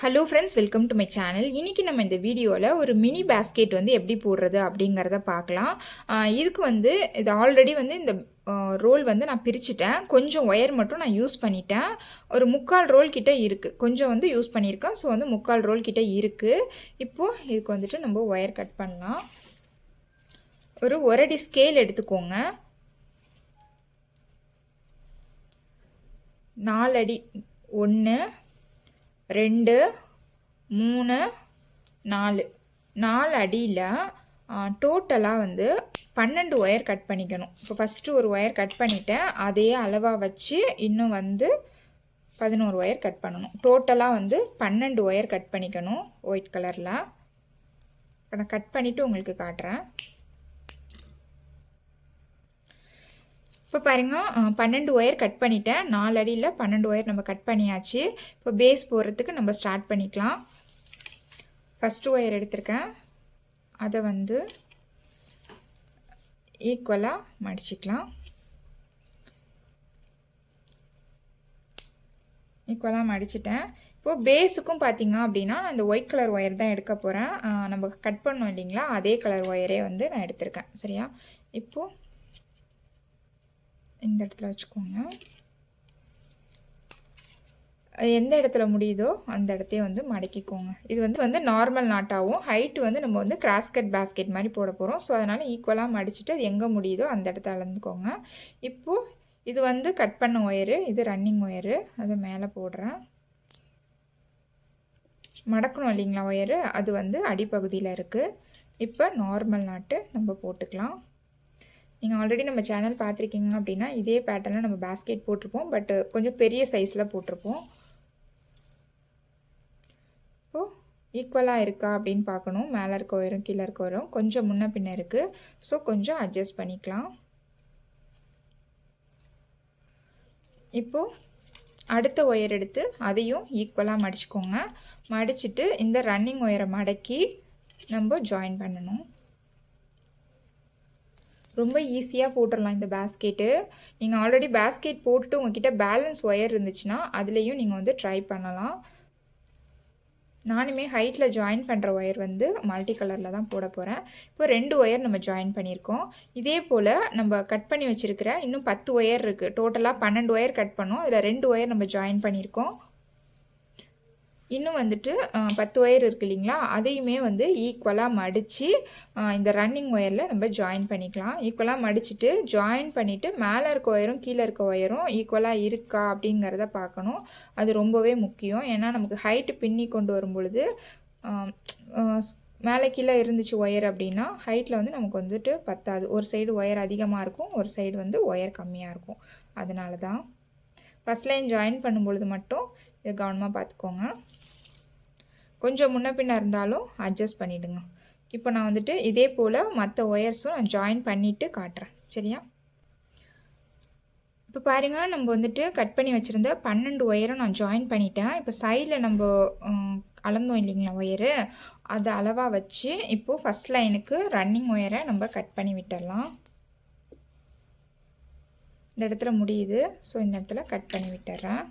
Hello friends welcome to my channel இன்றைக்கி நம்ம இந்த வீடியோவில் ஒரு மினி பேஸ்கெட் வந்து எப்படி போடுறது அப்படிங்கிறத பார்க்கலாம். இதுக்கு வந்து இது ஆல்ரெடி வந்து இந்த ரோல் வந்து நான் பிரிச்சுட்டேன். கொஞ்சம் ஒயர் மட்டும் நான் யூஸ் பண்ணிட்டேன். ஒரு முக்கால் ரோல் கிட்ட இருக்குது கொஞ்சம் வந்து யூஸ் பண்ணியிருக்கேன். ஸோ வந்து முக்கால் ரோல் கிட்ட இருக்குது இப்போது இதுக்கு வந்துட்டு நம்ம ஒயர் கட் பண்ணலாம். ஒரு ஒரடி ஸ்கேல் எடுத்துக்கோங்க. நாலடி ஒன்று ரெண்டு மூணு நாலு. நாலு அடியில் டோட்டலாக வந்து பன்னெண்டு ஒயர் கட் பண்ணிக்கணும். இப்போ ஃபஸ்ட்டு ஒரு ஒயர் கட் பண்ணிட்டேன். அதே அளவாக வச்சு இன்னும் வந்து பதினோரு ஒயர் கட் பண்ணணும். டோட்டலாக வந்து பன்னெண்டு ஒயர் கட் பண்ணிக்கணும் ஒயிட் கலரில் இப்போ நான் கட் பண்ணிவிட்டு உங்களுக்கு காட்டுறேன். இப்போ பாருங்க பன்னெண்டு ஒயர் கட் பண்ணிட்டேன். நாலு அடியில் பன்னெண்டு ஒயர் நம்ம கட் பண்ணியாச்சு. இப்போ பேஸ் போடுறதுக்கு நம்ம ஸ்டார்ட் பண்ணிக்கலாம். ஃபஸ்ட்டு ஒயர் எடுத்திருக்கேன். அதை வந்து ஈக்குவலாக மடிச்சிக்கலாம். ஈக்குவலாக மடிச்சிட்டேன். இப்போது பேஸுக்கும் பார்த்திங்க அப்படின்னா நான் இந்த ஒயிட் கலர் ஒயர் தான் எடுக்க போகிறேன் நம்ம கட் பண்ணோம் இல்லைங்களா? அதே கலர் ஒயரே வந்து நான் எடுத்திருக்கேன். சரியா? இப்போது இந்த இடத்துல வச்சுக்கோங்க. எந்த இடத்துல முடியுதோ அந்த இடத்தையும் வந்து மடக்கிக்கோங்க. இது வந்து வந்து நார்மல் நாட்டாகவும் ஹைட்டு வந்து நம்ம வந்து கிராஸ்கட் பேஸ்கெட் மாதிரி போட போகிறோம் ஸோ அதனால் ஈக்குவலாக மடிச்சுட்டு அது எங்கே முடியுதோ அந்த இடத்த அளந்துக்கோங்க. இப்போது இது வந்து கட் பண்ண ஒயரு இது ரன்னிங் ஒயரு அதை மேலே போடுறேன். மடக்கணும் இல்லைங்களா ஒயரு அது வந்து அடிப்பகுதியில் இருக்குது இப்போ நார்மல் நாட்டு நம்ம போட்டுக்கலாம். நீங்கள் ஆல்ரெடி நம்ம சேனல் பார்த்துருக்கீங்க அப்படின்னா இதே பேட்டர்னில் நம்ம பேஸ்கெட் போட்டிருப்போம். பட் கொஞ்சம் பெரிய சைஸில் போட்டிருப்போம். இப்போது ஈக்குவலாக இருக்கா அப்படின்னு பார்க்கணும். மேலே இருக்க வரும் கீழே இருக்க வரும் கொஞ்சம் முன்ன பின்ன இருக்குது ஸோ கொஞ்சம் அட்ஜஸ்ட் பண்ணிக்கலாம். இப்போது அடுத்த ஒயர் எடுத்து அதையும் ஈக்குவலாக மடிச்சுக்கோங்க. மடிச்சுட்டு இந்த ரன்னிங் ஒயரை மடக்கி நம்ம ஜாயின் பண்ணணும். ரொம்ப ஈஸியாக போட்டுடலாம் இந்த பேஸ்கெட்டு நீங்கள் ஆல்ரெடி பேஸ்கெட் போட்டுட்டு உங்ககிட்ட பேலன்ஸ் ஒயர் இருந்துச்சுன்னா அதுலேயும் நீங்கள் வந்து ட்ரை பண்ணலாம். நானுமே ஹைட்டில் ஜாயின் பண்ணுற ஒயர் வந்து மல்டி கலரில் தான் போட போகிறேன் இப்போ ரெண்டு ஒயர் நம்ம ஜாயின் பண்ணியிருக்கோம். இதே போல் நம்ம கட் பண்ணி வச்சுருக்கிற இன்னும் பத்து ஒயர் இருக்குது டோட்டலாக பன்னெண்டு ஒயர் கட் பண்ணோம். அதில் ரெண்டு ஒயர் நம்ம ஜாயின் பண்ணியிருக்கோம். இன்னும் வந்துட்டு பத்து ஒயர் இருக்கு இல்லைங்களா? அதையுமே வந்து ஈக்குவலாக மடித்து இந்த ரன்னிங் ஒயரில் நம்ம ஜாயின் பண்ணிக்கலாம். ஈக்குவலாக மடிச்சுட்டு ஜாயின் பண்ணிவிட்டு மேலே இருக்க ஒயரும் கீழே இருக்க ஒயரும் ஈக்குவலாக இருக்கா அப்படிங்கிறத பார்க்கணும். அது ரொம்பவே முக்கியம். ஏன்னா நமக்கு ஹைட்டு பின்னி கொண்டு வரும் பொழுது மேலே கீழே இருந்துச்சு ஒயர் அப்படின்னா ஹைட்டில் வந்து நமக்கு வந்துட்டு பத்தாது. ஒரு சைடு ஒயர் அதிகமாக இருக்கும் ஒரு சைடு வந்து ஒயர் கம்மியாக இருக்கும். அதனால தான். ஃபஸ்ட் லைன் ஜாயின் பண்ணும்பொழுது மட்டும் இதை கவனமாக பார்த்துக்கோங்க. கொஞ்சம் முன்ன பின்ன இருந்தாலும் அட்ஜஸ்ட் பண்ணிவிடுங்க இப்போ நான் வந்துட்டு இதே போல் மற்ற ஒயர்ஸும் நான் ஜாயின் பண்ணிவிட்டு காட்டுறேன். சரியா? இப்போ பாருங்கள் நம்ம வந்துட்டு கட் பண்ணி வச்சுருந்த பன்னெண்டு ஒயரும் நான் ஜாயின் பண்ணிட்டேன். இப்போ சைடில் நம்ம அளந்தோம் இல்லைங்களா ஒயரு அதை அளவாக வச்சு இப்போது ஃபஸ்ட் லைனுக்கு ரன்னிங் ஒயரை நம்ம கட் பண்ணி விட்டுடலாம். இந்த இடத்துல முடியுது. ஸோ இந்த இடத்துல கட் பண்ணி விட்டுறேன்.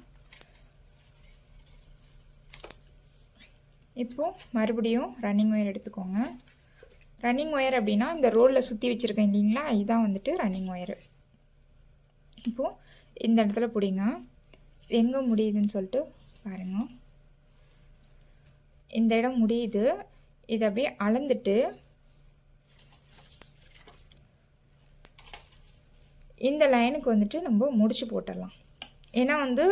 இப்போது மறுபடியும் ரன்னிங் ஒயர் எடுத்துக்கோங்க. ரன்னிங் ஒயர் அப்படின்னா இந்த ரோலில் சுற்றி வச்சுருக்கேன் இல்லைங்களா? இதுதான் வந்துட்டு ரன்னிங் ஒயரு இப்போது இந்த இடத்துல பிடிங்க. எங்கே முடியுதுன்னு சொல்லிட்டு பாருங்கள் இந்த இடம் முடியுது. இதை அப்படியே அளந்துட்டு இந்த லைனுக்கு வந்துட்டு நம்ம முடிச்சு போட்டுடலாம். ஏன்னா வந்து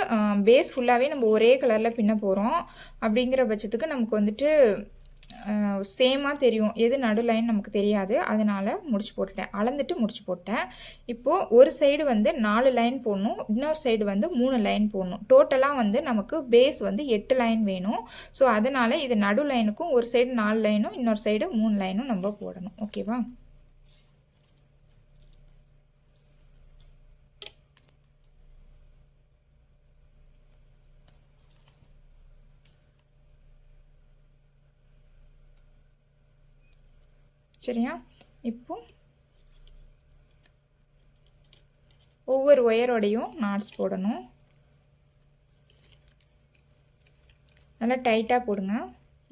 பேஸ் ஃபுல்லாகவே நம்ம ஒரே கலரில் பின்ன போகிறோம் அப்படிங்கிற பட்சத்துக்கு நமக்கு வந்துட்டு சேமாக தெரியும். எது நடு லைன் நமக்கு தெரியாது. அதனால் முடிச்சு போட்டுட்டேன். அளந்துட்டு முடிச்சு போட்டேன். இப்போது ஒரு சைடு வந்து நாலு லைன் போடணும். இன்னொரு சைடு வந்து மூணு லைன் போடணும். டோட்டலாக வந்து நமக்கு பேஸ் வந்து எட்டு லைன் வேணும். ஸோ அதனால் இது நடு லைனுக்கும் ஒரு சைடு நாலு லைனும் இன்னொரு சைடு மூணு லைனும் நம்ம போடணும். ஓகேவா சரியா? இப்போ ஒவ்வொரு ஒயரோடையும் நாட்ஸ் போடணும். நல்லா டைட்டாக போடுங்க.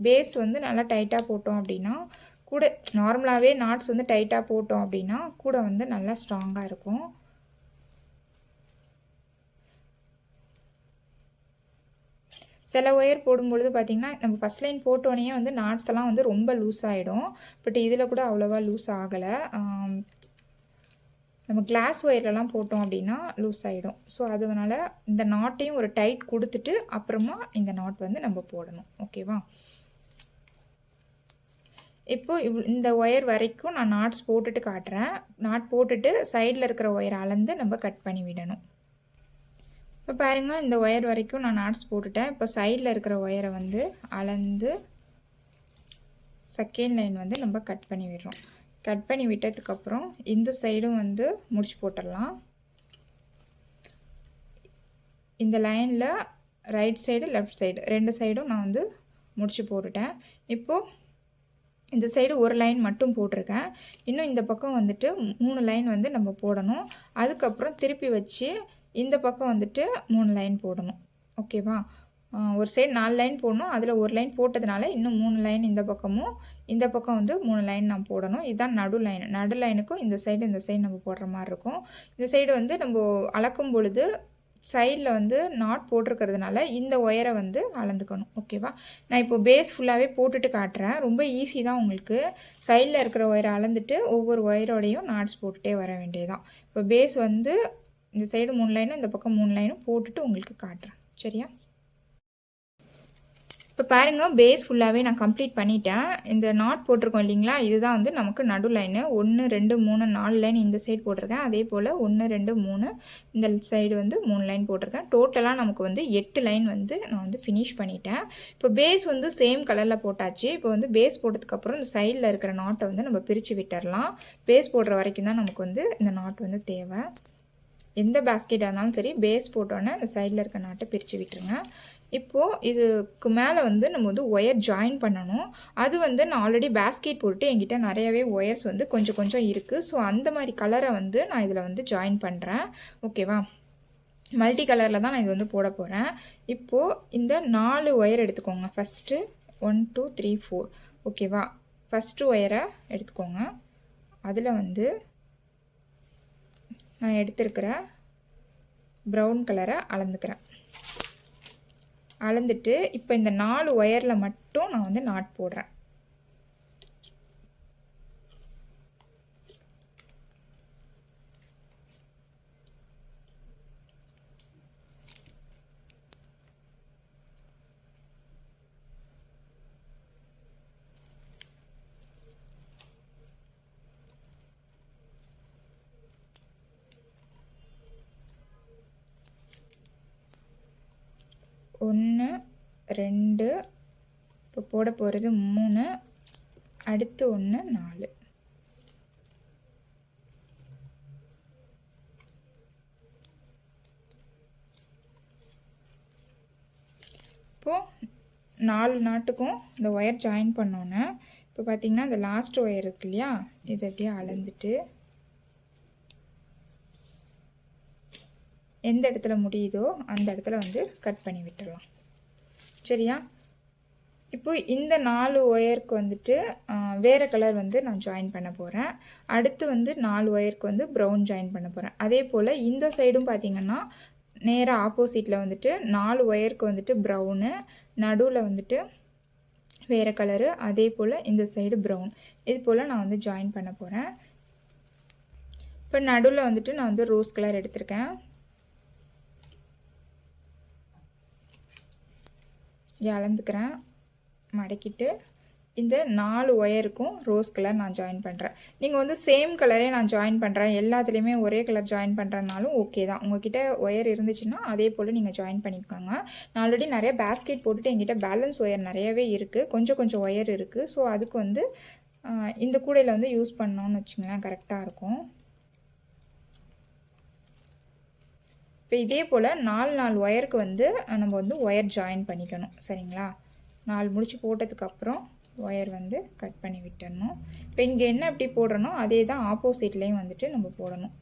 பேஸ் வந்து நல்லா டைட்டாக போட்டோம் அப்படின்னா கூட நார்மலாகவே நாட்ஸ் வந்து டைட்டாக போட்டோம் அப்படின்னா கூட வந்து நல்லா ஸ்ட்ராங்காக இருக்கும். சில ஒயர் போடும்பொழுது பார்த்திங்கன்னா நம்ம ஃபஸ்ட் லைன் போட்டோன்னே வந்து நாட்ஸ் எல்லாம் வந்து ரொம்ப லூஸ் ஆகிடும் பட் இதில் கூட அவ்வளோவா லூஸ் ஆகலை. நம்ம கிளாஸ் ஒயர்லலாம் போட்டோம் அப்படின்னா லூஸ் ஆகிடும் ஸோ அதனால் இந்த நாட்டையும் ஒரு டைட் கொடுத்துட்டு அப்புறமா இந்த நாட் வந்து நம்ம போடணும். ஓகேவா இப்போ இவ் இந்த ஒயர் வரைக்கும் நான் நாட்ஸ் போட்டுட்டு காட்டுறேன். நாட் போட்டுட்டு சைடில் இருக்கிற ஒயர் அளந்து நம்ம கட் பண்ணி விடணும். இப்போ பாருங்கள் இந்த ஒயர் வரைக்கும் நான் நாட்ஸ் போட்டுட்டேன். இப்போ சைடில் இருக்கிற ஒயரை வந்து அளந்து செகண்ட் லைன் வந்து நம்ம கட் பண்ணி விடுறோம். கட் பண்ணி விட்டதுக்கப்புறம் இந்த சைடும் வந்து முடிச்சு போட்டுடலாம். இந்த லைனில் ரைட் சைடு லெஃப்ட் சைடு ரெண்டு சைடும் நான் வந்து முடிச்சு போட்டுட்டேன். இப்போது இந்த சைடு ஒரு லைன் மட்டும் போட்டிருக்கேன். இன்னும் இந்த பக்கம் வந்துட்டு மூணு லைன் வந்து நம்ம போடணும். அதுக்கப்புறம் திருப்பி வச்சு இந்த பக்கம் வந்துட்டு மூணு லைன் போடணும். ஓகேவா? ஒரு சைடு நாலு லைன் போடணும். அதில் ஒரு லைன் போட்டதுனால இன்னும் மூணு லைன் இந்த பக்கமும் இந்த பக்கம் வந்து மூணு லைன் நான் போடணும். இதுதான் நடு லைன். நடு லைனுக்கும் இந்த சைடு இந்த சைடு நம்ம போடுற மாதிரி இருக்கும். இந்த சைடு வந்து நம்ம அளக்கும் பொழுது சைடில் வந்து நாட் போட்டிருக்கிறதுனால இந்த ஒயரை வந்து அளந்துக்கணும். ஓகேவா? நான் இப்போ பேஸ் ஃபுல்லாகவே போட்டுட்டு காட்டுறேன். ரொம்ப ஈஸி தான் உங்களுக்கு. சைடில் இருக்கிற ஒயரை அளந்துட்டு ஒவ்வொரு ஒயரோடையும் நாட்ஸ் போட்டுகிட்டே வர வேண்டியதான் இப்போ பேஸ் வந்து இந்த சைடு மூணு லைனும் இந்த பக்கம் மூணு லைனும் போட்டுட்டு உங்களுக்கு காட்டுறேன். சரியா? இப்போ பாருங்கள் பேஸ் ஃபுல்லாகவே நான் கம்ப்ளீட் பண்ணிட்டேன். இந்த நாட் போட்டிருக்கோம் இல்லைங்களா? இதுதான் வந்து நமக்கு நடு லைனு ஒன்று ரெண்டு மூணு நாலு லைன் இந்த சைடு போட்டிருக்கேன். அதே போல் ஒன்று ரெண்டு மூணு இந்த சைடு வந்து மூணு லைன் போட்டிருக்கேன். டோட்டலாக நமக்கு வந்து எட்டு லைன் வந்து நான் வந்து ஃபினிஷ் பண்ணிட்டேன். இப்போ பேஸ் வந்து சேம் கலரில் போட்டாச்சு. இப்போ வந்து பேஸ் போட்டதுக்கப்புறம் இந்த சைடில் இருக்கிற நாட்டை வந்து நம்ம பிரித்து விட்டுடலாம் பேஸ் போடுற வரைக்கும் தான் நமக்கு வந்து இந்த நாட் வந்து தேவை. எந்த பேஸ்கெட்டாக இருந்தாலும் சரி பேஸ் போட்டோன்னே அந்த சைடில் இருக்க நாட்டை பிரித்து விட்டுருங்க. இப்போது இதுக்கு மேலே வந்து நம்ம வந்து ஒயர் ஜாயின் பண்ணணும். அது வந்து நான் ஆல்ரெடி பேஸ்கெட் போட்டு என்கிட்ட நிறையவே ஒயர்ஸ் வந்து கொஞ்சம் கொஞ்சம் இருக்குது ஸோ அந்த மாதிரி கலரை வந்து நான் இதில் வந்து ஜாயின் பண்ணுறேன் ஓகேவா மல்டி கலரில் தான் நான் இது வந்து போட போகிறேன் இப்போது இந்த நாலு ஒயர் எடுத்துக்கோங்க. First one two three four ஓகேவா ஃபஸ்ட்டு ஒயரை எடுத்துக்கோங்க. அதில் வந்து நான் எடுத்திருக்கிற ப்ரௌன் கலரை அளந்துக்கிறேன். அளந்துட்டு இப்போ இந்த நாலு ஒயரில் மட்டும் நான் வந்து நாட் போடுறேன் ஒன்று ரெண்டு இப்போ போட போகிறது மூணு அடுத்து ஒன்று நாலு. இப்போது நாலு நாட்டுக்கும் இந்த ஒயர் ஜாயின் பண்ணோன்னே இப்போ பார்த்திங்கன்னா இந்த லாஸ்ட் ஒயர் இருக்கு இல்லையா இதை அப்படியே அளந்துட்டு எந்த இடத்துல முடியுதோ அந்த இடத்துல வந்து கட் பண்ணி விட்டுடலாம் சரியா? இப்போ இந்த நாலு ஒயருக்கு வந்துட்டு வேறு கலர் வந்து நான் ஜாயின் பண்ண போகிறேன் அடுத்து வந்து நாலு ஒயருக்கு வந்து ப்ரௌன் ஜாயின் பண்ண போகிறேன் அதே போல் இந்த சைடும் பார்த்திங்கன்னா நேராக ஆப்போசிட்டில் வந்துட்டு நாலு ஒயருக்கு வந்துட்டு ப்ரௌனு நடுவில் வந்துட்டு வேறு கலரு அதே போல் இந்த சைடு ப்ரௌன் இது போல் நான் வந்து ஜாயின் பண்ண போகிறேன் இப்போ நடுவில் வந்துட்டு நான் வந்து ரோஸ் கலர் எடுத்திருக்கேன். அளந்துக்கிறேன். மடக்கிட்டு இந்த நாலு ஒயருக்கும் ரோஸ் கலர் நான் ஜாயின் பண்ணுறேன் நீங்கள் வந்து சேம் கலரே நான் ஜாயின் பண்ணுறேன் எல்லாத்துலேயுமே ஒரே கலர் ஜாயின் பண்ணுறனாலும் ஓகே தான். உங்ககிட்ட ஒயர் இருந்துச்சுன்னா அதே போல் நீங்கள் ஜாயின் பண்ணிக்கோங்க. நான் ஆல்ரெடி நிறைய பேஸ்கெட் போட்டுட்டு எங்கிட்ட பேலன்ஸ் ஒயர் நிறையவே இருக்குது கொஞ்சம் கொஞ்சம் ஒயர் இருக்குது ஸோ அதுக்கு வந்து இந்த கூடையில் வந்து யூஸ் பண்ணோன்னு வச்சுங்களேன் கரெக்டாக இருக்கும். இப்போ இதே போல் நாலு நாலு ஒயருக்கு வந்து நம்ம வந்து ஒயர் ஜாயின் பண்ணிக்கணும். சரிங்களா? நாலு முடிச்சு போட்டதுக்கப்புறம் ஒயர் வந்து கட் பண்ணி விட்டுடணும். இப்போ இங்கே என்ன எப்படி போடுறனோ அதே தான் ஆப்போசிட்லேயும் வந்துட்டு நம்ம போடணும்.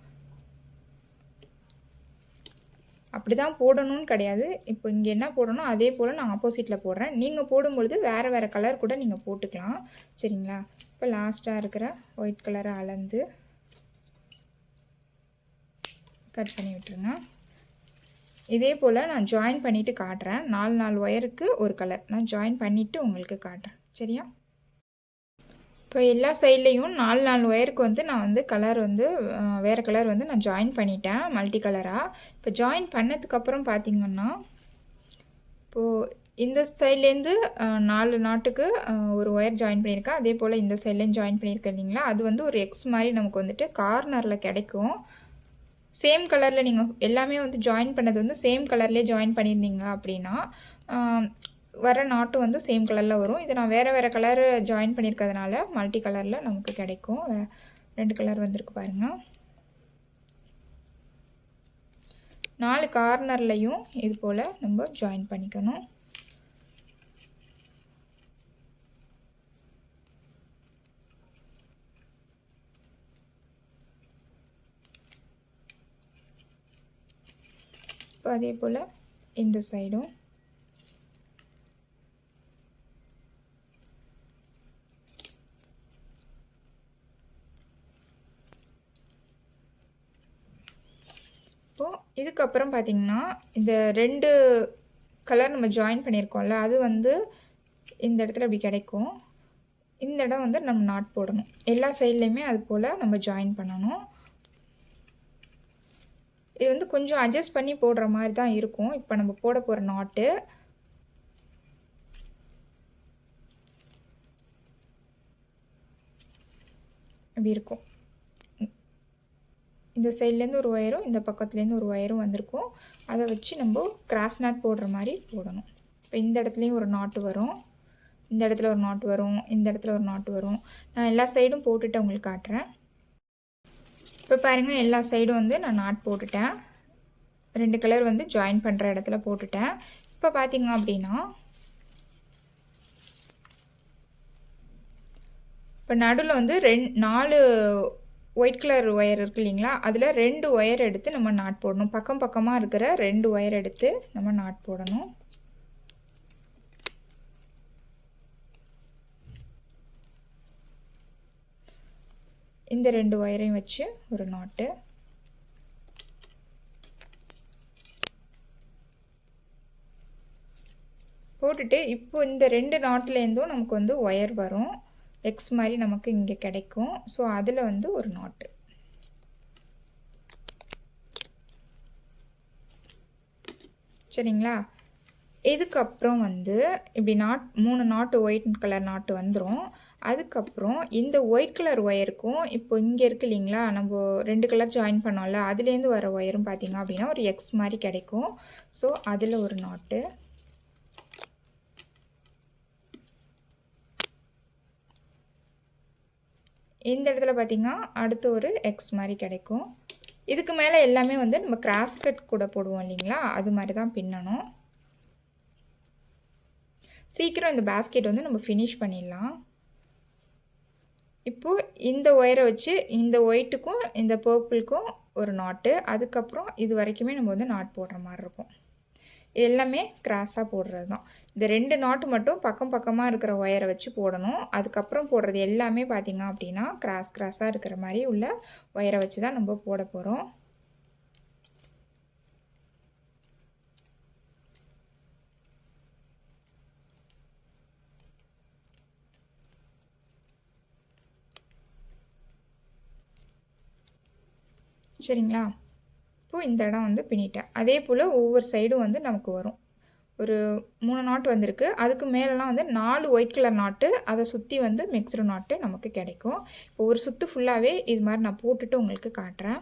அப்படி தான் போடணும்னு கிடையாது. இப்போ இங்கே என்ன போடணும் அதே போல் நான் ஆப்போசிட்டில் போடுறேன். நீங்கள் போடும்பொழுது வேறு வேறு கலர் கூட நீங்கள் போட்டுக்கலாம். சரிங்களா? இப்போ லாஸ்ட்டாக இருக்கிற ஒயிட் கலரை அளந்து கட் பண்ணி விட்டுருங்க. இதே போல் நான் ஜாயின் பண்ணிவிட்டு காட்டுறேன். நாலு நாலு ஒயருக்கு ஒரு கலர் நான் ஜாயின் பண்ணிவிட்டு உங்களுக்கு காட்டுறேன். சரியா? இப்போ எல்லா சைட்லேயும் நாலு நாலு ஒயருக்கு வந்து நான் வந்து கலர் வந்து வேறு கலர் வந்து நான் ஜாயின் பண்ணிட்டேன் மல்டி கலராக இப்போ ஜாயின் பண்ணதுக்கப்புறம் பார்த்திங்கன்னா இப்போது இந்த சைட்லேருந்து நாலு நாட்டுக்கு ஒரு ஒயர் ஜாயின் பண்ணியிருக்கேன். அதே போல் இந்த சைட்லேயும் ஜாயின் பண்ணியிருக்கேன் இல்லைங்களா? அது வந்து ஒரு எக்ஸ் மாதிரி நமக்கு வந்துட்டு கார்னரில் கிடைக்கும். சேம் கலரில் நீங்கள் எல்லாமே வந்து ஜாயின் பண்ணது வந்து சேம் கலர்லேயே ஜாயின் பண்ணியிருந்தீங்க அப்படின்னா வர நாட்டு வந்து சேம் கலரில் வரும். இது நான் வேறு வேறு கலர் ஜாயின் பண்ணியிருக்கிறதுனால மல்டி கலரில் நமக்கு கிடைக்கும். ரெண்டு கலர் வந்திருக்கு பாருங்கள் நாலு கார்னர்லையும் இது போல் நம்ம ஜாயின் பண்ணிக்கணும். அதே போல் இந்த சைடும் இப்போது இதுக்கப்புறம் பார்த்தீங்கன்னா இந்த ரெண்டு கலர் நம்ம ஜாயின் பண்ணியிருக்கோம்ல அது வந்து இந்த இடத்துல இப்படி கிடைக்கும். இந்த இடம் வந்து நம்ம நாட் போடணும். எல்லா சைட்லேயுமே அது போல் நம்ம ஜாயின் பண்ணணும். இது வந்து கொஞ்சம் அட்ஜஸ்ட் பண்ணி போடுற மாதிரி தான் இருக்கும். இப்போ நம்ம போட போகிற நாட்டு அப்படி இருக்கும். இந்த சைட்லேருந்து ஒரு ஒயரும் இந்த பக்கத்துலேருந்து ஒரு ஒயரும் வந்திருக்கும். அதை வச்சு நம்ம கிராஸ் நாட் போடுற மாதிரி போடணும். இப்போ இந்த இடத்துலையும் ஒரு நாட்டு வரும். இந்த இடத்துல ஒரு நாட்டு வரும். இந்த இடத்துல ஒரு நாட்டு வரும். நான் எல்லா சைடும் போட்டுட்டு உங்களுக்கு காட்டுறேன். இப்போ பாருங்கள் எல்லா சைடும் வந்து நான் நாட் போட்டுட்டேன். ரெண்டு கலர் வந்து ஜாயின் பண்ணுற இடத்துல போட்டுட்டேன். இப்போ பார்த்திங்க அப்படின்னா இப்போ நடுவில் வந்து ரெண் நாலு ஒயிட் கலர் ஒயர் இருக்கு இல்லைங்களா? அதில் ரெண்டு ஒயர் எடுத்து நம்ம நாட் போடணும். பக்கம் பக்கமாக இருக்கிற ரெண்டு ஒயர் எடுத்து நம்ம நாட் போடணும். இந்த ரெண்டு ஒயரையும் வச்சு ஒரு நாட்டு போட்டுட்டு இப்போ இந்த ரெண்டு நாட்லேருந்தும் நமக்கு வந்து ஒயர் வரும். எக்ஸ் மாதிரி நமக்கு இங்கே கிடைக்கும். ஸோ அதில் வந்து ஒரு நாட்டு சரிங்களா? இதுக்கப்புறம் வந்து இப்படி நாட் மூணு நாட்டு ஒயிட் கலர் நாட்டு வந்துடும் அதுக்கப்புறம் இந்த ஒயிட் கலர் ஒயருக்கும் இப்போ இங்கே இருக்கு இல்லைங்களா? நம்ம ரெண்டு கலர் ஜாயின் பண்ணோம்ல அதுலேருந்து வர ஒயரும் பார்த்தீங்க அப்படின்னா ஒரு எக்ஸ் மாதிரி கிடைக்கும். ஸோ அதில் ஒரு நாட்டு இந்த இடத்துல பார்த்தீங்கன்னா அடுத்து ஒரு எக்ஸ் மாதிரி கிடைக்கும். இதுக்கு மேலே எல்லாமே வந்து நம்ம கிராஸ் கட் கூட போடுவோம் இல்லைங்களா? அது மாதிரி தான் பின்னணும். சீக்கிரம் இந்த பேஸ்கெட் வந்து நம்ம ஃபினிஷ் பண்ணிடலாம். இப்போது இந்த ஒயரை வச்சு இந்த ஒயிட்டுக்கும் இந்த பர்பிளுக்கும் ஒரு நாட்டு அதுக்கப்புறம் இது வரைக்குமே நம்ம வந்து நாட் போடுற மாதிரி இருக்கும். இது எல்லாமே கிராஸாக போடுறது தான் இந்த ரெண்டு நாட்டு மட்டும் பக்கம் பக்கமாக இருக்கிற ஒயரை வச்சு போடணும். அதுக்கப்புறம் போடுறது எல்லாமே பார்த்திங்க அப்படின்னா கிராஸ் கிராஸாக இருக்கிற மாதிரி உள்ள ஒயரை வச்சு தான் நம்ம போட போகிறோம் சரிங்களா? இப்போது இந்த இடம் வந்து பின்னிட்டேன். அதே போல் ஒவ்வொரு சைடும் வந்து நமக்கு வரும். ஒரு மூணு நாட்டு வந்திருக்கு. அதுக்கு மேலெலாம் வந்து நாலு ஒயிட் கலர் நாட்டு அதை சுற்றி வந்து மிக்சடு நாட்டு நமக்கு கிடைக்கும். இப்போ ஒரு சுற்று ஃபுல்லாகவே இது மாதிரி நான் போட்டுட்டு உங்களுக்கு காட்டுறேன்.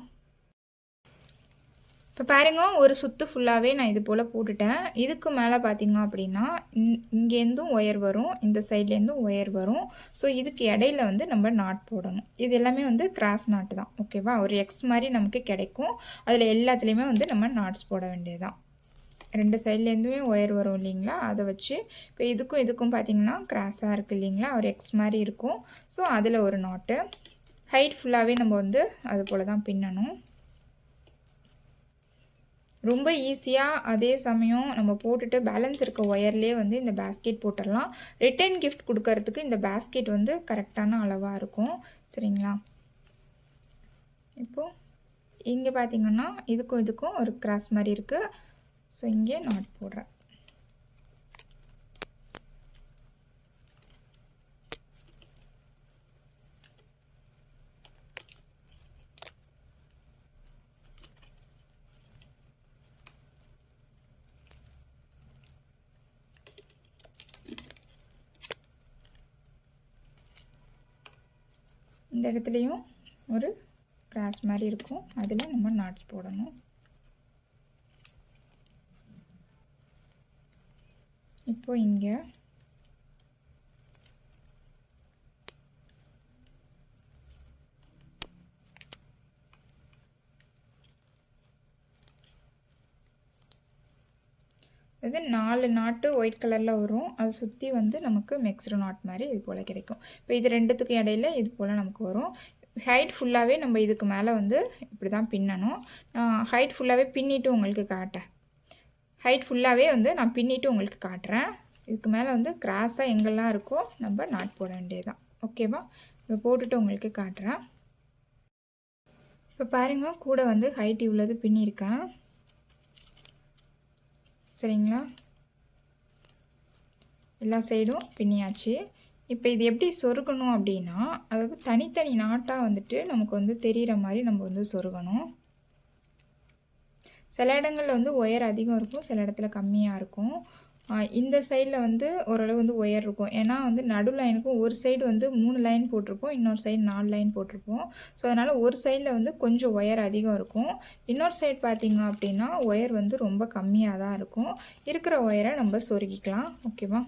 இப்போ பாருங்க ஒரு சுற்று ஃபுல்லாகவே நான் இது போல் போட்டுட்டேன். இதுக்கு மேலே பார்த்தீங்க அப்படின்னா இங் இங்கேருந்தும் ஒயர் வரும் இந்த சைட்லேருந்தும் ஒயர் வரும். ஸோ இதுக்கு இடையில வந்து நம்ம நாட் போடணும். இது எல்லாமே வந்து கிராஸ் நாட்டு தான் ஓகேவா ஒரு எக்ஸ் மாதிரி நமக்கு கிடைக்கும். அதில் எல்லாத்துலேயுமே வந்து நம்ம நாட்ஸ் போட வேண்டியதுதான். ரெண்டு சைட்லேருந்துமே ஒயர் வரும் இல்லைங்களா? அதை வச்சு இப்போ இதுக்கும் இதுக்கும் பார்த்தீங்கன்னா கிராஸாக இருக்குது இல்லைங்களா? ஒரு எக்ஸ் மாதிரி இருக்கும். ஸோ அதில் ஒரு நாட்டு ஹைட் ஃபுல்லாகவே நம்ம வந்து அது போல் தான் பின்னணும். ரொம்ப ஈஸியாக அதே சமயம் நம்ம போட்டுட்டு பேலன்ஸ் இருக்க ஒயர்லேயே வந்து இந்த பேஸ்கெட் போட்டுடலாம். ரிட்டர்ன் கிஃப்ட் கொடுக்கறதுக்கு இந்த பேஸ்கெட் வந்து கரெக்டான அளவாக இருக்கும். சரிங்களா? இப்போது இங்கே பார்த்தீங்கன்னா இதுக்கும் இதுக்கும் ஒரு கிராஸ் மாதிரி இருக்குது ஸோ இங்கே நாட் போடுறேன். இடத்துலையும் ஒரு கிராஸ் மாதிரி இருக்கும். அதில் நம்ம நாட்ஸ் போடணும். இப்போ இங்கே இது நாலு நாட்டு ஒயிட் கலரில் வரும். அதை சுற்றி வந்து நமக்கு மிக்ஸ்டு நாட் மாதிரி இது போல் கிடைக்கும். இப்போ இது ரெண்டுத்துக்கு இடையில இது போல் நமக்கு வரும். ஹைட் ஃபுல்லாகவே நம்ம இதுக்கு மேலே வந்து இப்படி தான் பின்னணும் ஹைட் ஃபுல்லாகவே பின்னிட்டு உங்களுக்கு காட்டேன் ஹைட் ஃபுல்லாகவே வந்து நான் பின்னிட்டு உங்களுக்கு காட்டுறேன். இதுக்கு மேலே வந்து கிராஸாக எங்கெல்லாம் இருக்கோ நம்ம நாட் போட வேண்டியதுதான். ஓகேவா இப்போ போட்டுட்டு உங்களுக்கு காட்டுறேன். இப்போ பாருங்கள் கூட வந்து ஹைட் இவ்வளோது பின்னியிருக்கேன். சரிங்களா? எல்லா சைடும் பின்னியாச்சு. இப்போ இது எப்படி சொருகணும் அப்படின்னா அதாவது தனித்தனி நாட்டாக வந்துட்டு நமக்கு வந்து தெரிகிற மாதிரி நம்ம வந்து சொருகணும். சில இடங்களில் வந்து ஒயர் அதிகம் இருக்கும் சில இடத்துல கம்மியாக இருக்கும். இந்த சைடில் வந்து ஓரளவு வந்து ஒயர் இருக்கும். ஏன்னா வந்து நடு லைனுக்கும் ஒரு சைடு வந்து மூணு லைன் போட்டிருப்போம் இன்னொரு சைடு நாலு லைன் போட்டிருப்போம். ஸோ அதனால் ஒரு சைடில் வந்து கொஞ்சம் ஒயர் அதிகம் இருக்கும். இன்னொரு சைடு பார்த்திங்க அப்படின்னா ஒயர் வந்து ரொம்ப கம்மியாக தான் இருக்கும். இருக்கிற ஒயரை நம்ம சொருகிக்கலாம். ஓகேவா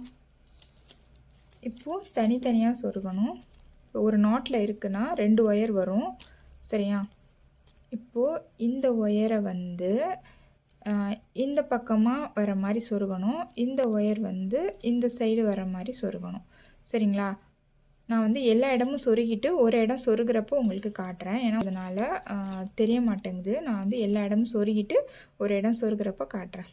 இப்போது தனித்தனியாக சொருகணும். இப்போ ஒரு நாட்டில் இருக்குன்னா ரெண்டு ஒயர் வரும். சரியா? இப்போது இந்த ஒயரை வந்து இந்த பக்கமாக வர மாதிரி சொருகணும். இந்த ஒயர் வந்து இந்த சைடு வர மாதிரி சொருகணும். சரிங்களா? நான் வந்து எல்லா இடமும் சொருகிட்டு ஒரு இடம் சொருகிறப்போ உங்களுக்கு காட்டுறேன். ஏன்னா அதனால் தெரிய மாட்டேங்குது. நான் வந்து எல்லா இடமும் சொருகிட்டு ஒரு இடம் சொருகிறப்போ காட்டுறேன்.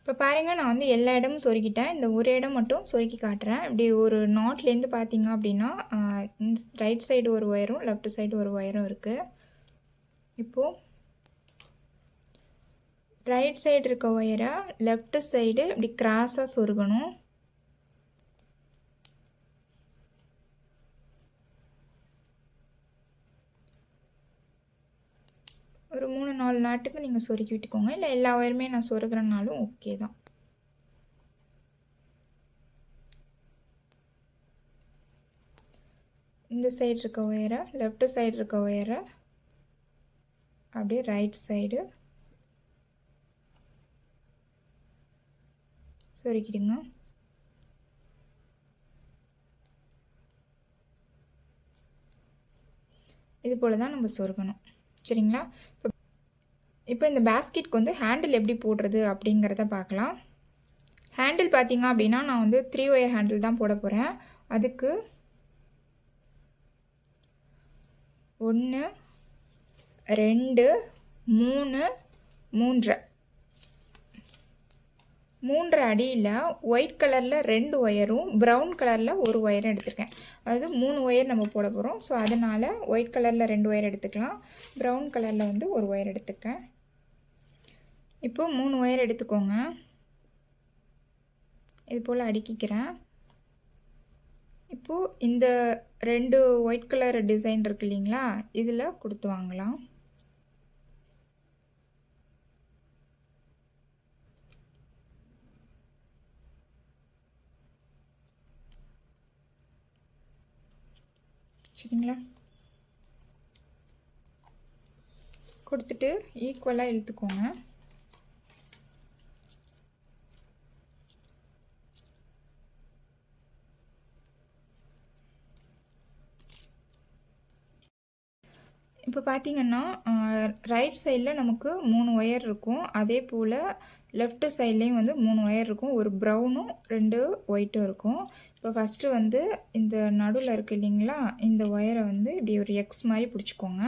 இப்போ பாருங்கள் நான் வந்து எல்லா இடமும் சொருகிட்டேன். இந்த ஒரு இடம் மட்டும் சொருக்கி காட்டுறேன். இப்படி ஒரு நாட்லேருந்து பார்த்தீங்க அப்படின்னா இந்த ரைட் சைடு ஒரு ஒயரும் லெஃப்ட் சைடு ஒரு ஒயரும் இருக்குது இப்போது ரைட் சைடு இருக்க ஒயரை லெஃப்ட் சைடு இப்படி கிராஸாக சொருகணும். ஒரு மூணு நாலு நாட்டுக்கு நீங்கள் சொருக்கி விட்டுக்கோங்க. இல்லை எல்லா ஒயருமே நான் சொருகிறனாலும் ஓகே தான். இந்த சைடு இருக்க ஒயரை லெஃப்ட் சைடு இருக்க ஒயரை அப்படியே ரைட் சைடு சொருக்கிடுங்க. இது போல் தான் நம்ம சொருகணும். சரிங்களா? இப்போ இப்போ இந்த பேஸ்கெட்க்கு வந்து ஹேண்டில் எப்படி போடுறது அப்படிங்கிறத பார்க்கலாம். ஹேண்டில் பார்த்தீங்க அப்படின்னா நான் வந்து த்ரீ ஒயர் ஹேண்டில் தான் போட போகிறேன் அதுக்கு ஒன்று ரெண்டு மூணு மூன்று மூன்று அடியில் ஒயிட் கலரில் ரெண்டு ஒயரும் ப்ரௌன் கலரில் ஒரு ஒயரும் எடுத்திருக்கேன். அதாவது மூணு ஒயர் நம்ம போட போகிறோம் ஸோ அதனால் ஒயிட் கலரில் ரெண்டு ஒயர் எடுத்துக்கலாம். ப்ரௌன் கலரில் வந்து ஒரு ஒயர் எடுத்துக்கேன். இப்போது மூணு ஒயர் எடுத்துக்கோங்க. இது போல் அடுக்கிக்கிறேன். இப்போது இந்த ரெண்டு ஒயிட் கலர் டிசைன் இருக்கு இல்லைங்களா? இதில் கொடுத்து வாங்கலாம். சரிங்களா கொடுத்துட்டு ஈக்குவலாக இழுத்துக்கோங்க. இப்போ பார்த்தீங்கன்னா ரைட் சைடில் நமக்கு மூணு ஒயர் இருக்கும். அதே போல் லெஃப்ட் சைட்லேயும் வந்து மூணு ஒயர் இருக்கும். ஒரு ப்ரௌனும் ரெண்டு ஒயிட்டும் இருக்கும். இப்போ ஃபஸ்ட்டு வந்து இந்த நடுவில் இருக்குது இல்லைங்களா இந்த ஒயரை வந்து இப்படி ஒரு எக்ஸ் மாதிரி பிடிச்சிக்கோங்க.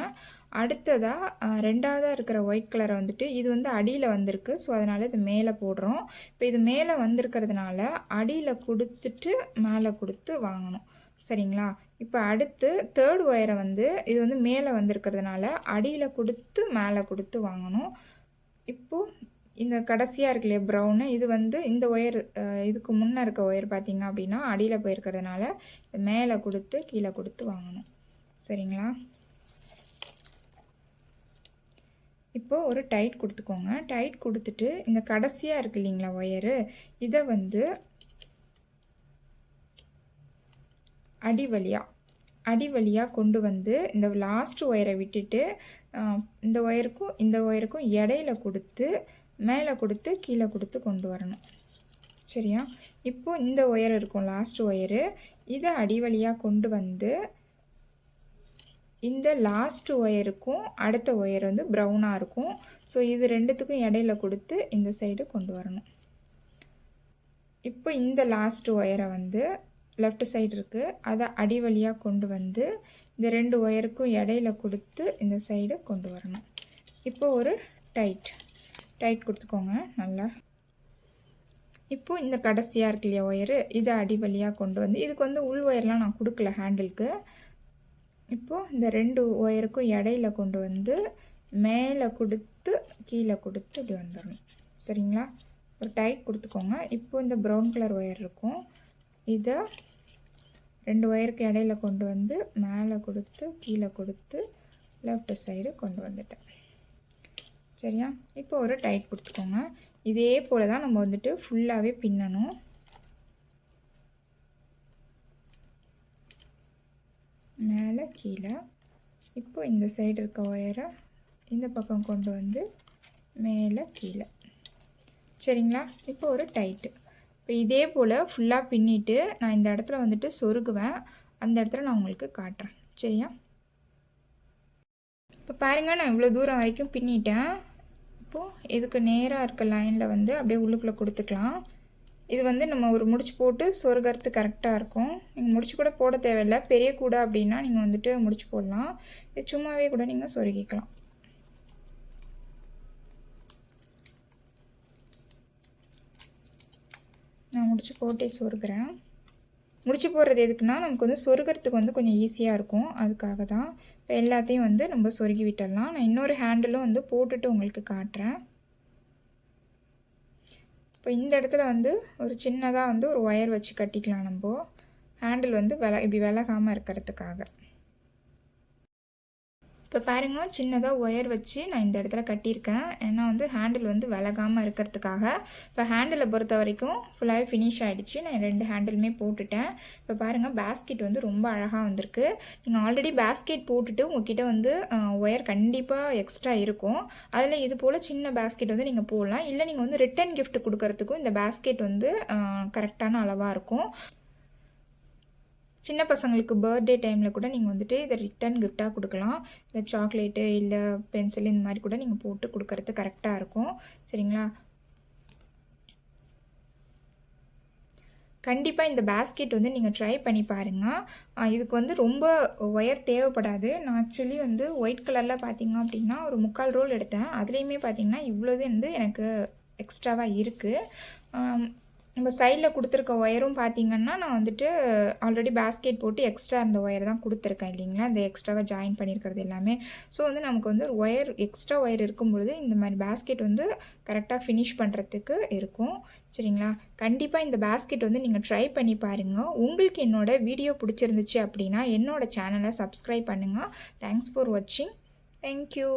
அடுத்ததாக ரெண்டாவதாக இருக்கிற ஒயிட் கலரை வந்துட்டு இது வந்து அடியில் வந்திருக்கு. ஸோ அதனால் இது மேலே போடுறோம். இப்போ இது மேலே வந்திருக்கிறதுனால அடியில் கொடுத்துட்டு மேலே கொடுத்து வாங்கணும். சரிங்களா? இப்போ அடுத்து தேர்ட் ஒயரை வந்து இது வந்து மேலே வந்திருக்கிறதுனால அடியில் கொடுத்து மேலே கொடுத்து வாங்கணும். இப்போது இந்த கடைசியாக இருக்கு இல்லையா ப்ரௌனு இது வந்து இந்த ஒயர் இதுக்கு முன்னே இருக்க ஒயர் பார்த்தீங்க அப்படின்னா அடியில் போயிருக்கிறதுனால மேலே கொடுத்து கீழே கொடுத்து வாங்கணும். சரிங்களா? இப்போது ஒரு டைட் கொடுத்துக்கோங்க. டைட் கொடுத்துட்டு இந்த கடைசியாக இருக்கு இல்லைங்களா ஒயரு இதை வந்து அடி வழியாக அடி வழியாக கொண்டு வந்து இந்த லாஸ்ட் ஒயரை விட்டுட்டு இந்த ஒயருக்கும் இந்த ஒயருக்கும் இடையில கொடுத்து மேலே கொடுத்து கீழே கொடுத்து கொண்டு வரணும். சரியா? இப்போது இந்த ஒயர் இருக்கும் லாஸ்ட் ஒயரு இதை அடி வழியாக கொண்டு வந்து இந்த லாஸ்ட் ஒயருக்கும் அடுத்த ஒயர் வந்து ப்ரௌனாக இருக்கும். ஸோ இது ரெண்டுத்துக்கும் இடையில கொடுத்து இந்த சைடு கொண்டு வரணும். இப்போ இந்த லாஸ்ட் ஒயரை வந்து லெஃப்ட் சைடு இருக்குது அதை அடி வழியாக கொண்டு வந்து இந்த ரெண்டு ஒயருக்கும் இடையில கொடுத்து இந்த சைடு கொண்டு வரணும். இப்போ ஒரு டைட் டைட் கொடுத்துக்கோங்க நல்லா. இப்போது இந்த கடைசியாக இருக்கு இல்லையா ஒயரு இதை அடி வழியாக கொண்டு வந்து இதுக்கு வந்து உள் ஒயர்லாம் நான் கொடுக்கல ஹேண்டிலுக்கு இப்போது இந்த ரெண்டு ஒயருக்கும் இடையில கொண்டு வந்து மேலே கொடுத்து கீழே கொடுத்து இப்படி வந்துடணும். சரிங்களா? ஒரு டைட் கொடுத்துக்கோங்க. இப்போ இந்த ப்ரௌன் கலர் ஒயர் இருக்கும். இதை ரெண்டு ஒயருக்கு இடையில கொண்டு வந்து மேலே கொடுத்து கீழே கொடுத்து லெஃப்ட் சைடு கொண்டு வந்துட்டேன். சரியா? இப்போ ஒரு டைட் கொடுத்துக்கோங்க. இதே போல் தான் நம்ம வந்துட்டு ஃபுல்லாகவே பின்னணும். மேலே கீழே. இப்போ இந்த சைடு இருக்க ஒயரை இந்த பக்கம் கொண்டு வந்து மேலே கீழே. சரிங்களா? இப்போ ஒரு டைட்டு இப்போ இதே போல் ஃபுல்லாக பின்னிட்டு நான் இந்த இடத்துல வந்துட்டு சொருகுவேன். அந்த இடத்துல நான் உங்களுக்கு காட்டுறேன். சரியா? இப்போ பாருங்கள் நான் இவ்வளோ தூரம் வரைக்கும் பின்னிட்டேன். இப்போது இதுக்கு நேராக இருக்க லைனில் வந்து அப்படியே உள்ளுக்குள்ளே கொடுத்துக்கலாம். இது வந்து நம்ம ஒரு முடிச்சு போட்டு சொருகிறது கரெக்டாக இருக்கும். நீங்கள் முடிச்சு கூட போட தேவையில்லை. பெரிய கூடை அப்படின்னா நீங்கள் வந்துட்டு முடிச்சு போடலாம். இது சும்மாவே கூட நீங்கள் சொருகிக்கலாம். நான் முடிச்சு போட்டே சொருகிறேன். முடிச்சு போடுறது எதுக்குன்னா நமக்கு வந்து சொருகிறதுக்கு வந்து கொஞ்சம் ஈஸியாக இருக்கும். அதுக்காக தான் இப்போ எல்லாத்தையும் வந்து நம்ம சொருகி விட்டுடலாம். நான் இன்னொரு ஹேண்டிலும் வந்து போட்டுட்டு உங்களுக்கு காட்டுறேன். இப்போ இந்த இடத்துல வந்து ஒரு சின்னதாக வந்து ஒரு ஒயர் வச்சு கட்டிக்கலாம் நம்ம. ஹேண்டில் வந்து வில இப்படி விலகாமல் இருக்கிறதுக்காக. இப்போ பாருங்க சின்னதாக ஒயர் வச்சு நான் இந்த இடத்துல கட்டியிருக்கேன். ஏன்னா வந்து ஹேண்டில் வந்து விலகாமல் இருக்கிறதுக்காக. இப்போ ஹேண்டிலை பொறுத்த வரைக்கும் ஃபுல்லாகவே ஃபினிஷ் ஆகிடுச்சு நான் ரெண்டு ஹேண்டிலுமே போட்டுட்டேன். இப்போ பாருங்கள் பேஸ்கெட் வந்து ரொம்ப அழகாக வந்திருக்கு. நீங்கள் ஆல்ரெடி பேஸ்கெட் போட்டுட்டு உங்ககிட்ட வந்து ஒயர் கண்டிப்பாக எக்ஸ்ட்ரா இருக்கும். அதில் இது போல் சின்ன பேஸ்கெட் வந்து நீங்கள் போடலாம். இல்லை நீங்கள் வந்து ரிட்டன் கிஃப்ட் கொடுக்கறதுக்கும் இந்த பேஸ்கெட் வந்து கரெக்டான அளவாக இருக்கும். சின்ன பசங்களுக்கு பர்த்டே டைமில் கூட நீங்கள் வந்துட்டு இதை ரிட்டன் கிஃப்டாக கொடுக்கலாம். இல்லை சாக்லேட்டு இல்லை பென்சில் இந்த மாதிரி கூட நீங்கள் போட்டு கொடுக்கறது கரெக்டாக இருக்கும். சரிங்களா? கண்டிப்பாக இந்த பேஸ்கெட் வந்து நீங்கள் ட்ரை பண்ணி பாருங்கள் இதுக்கு வந்து ரொம்ப ஒயர் தேவைப்படாது. நான் ஆக்சுவலி வந்து ஒயிட் கலரில் பார்த்தீங்க அப்படின்னா ஒரு முக்கால் ரோல் எடுத்தேன். அதுலேயுமே பார்த்தீங்கன்னா இவ்வளோது வந்து எனக்கு எக்ஸ்ட்ராவாக இருக்குது நம்ம சைடில் கொடுத்துருக்க ஒயரும் பார்த்தீங்கன்னா நான் வந்துட்டு ஆல்ரெடி பேஸ்கெட் போட்டு எக்ஸ்ட்ரா அந்த ஒயர் தான் கொடுத்துருக்கேன் இல்லைங்களா? அந்த எக்ஸ்ட்ராவாக ஜாயின் பண்ணியிருக்கிறது எல்லாமே. ஸோ வந்து நமக்கு வந்து ஒயர் எக்ஸ்ட்ரா ஒயர் இருக்கும் பொழுது இந்த மாதிரி பேஸ்கெட் வந்து கரெக்டாக ஃபினிஷ் பண்ணுறதுக்கு இருக்கும். சரிங்களா? கண்டிப்பாக இந்த பேஸ்கெட் வந்து நீங்கள் ட்ரை பண்ணி பாருங்கள் உங்களுக்கு என்னோடய வீடியோ பிடிச்சிருந்துச்சு அப்படின்னா என்னோடய சேனலை சப்ஸ்கிரைப் பண்ணுங்கள் தேங்க்ஸ் ஃபார் வாட்சிங் தேங்க்யூ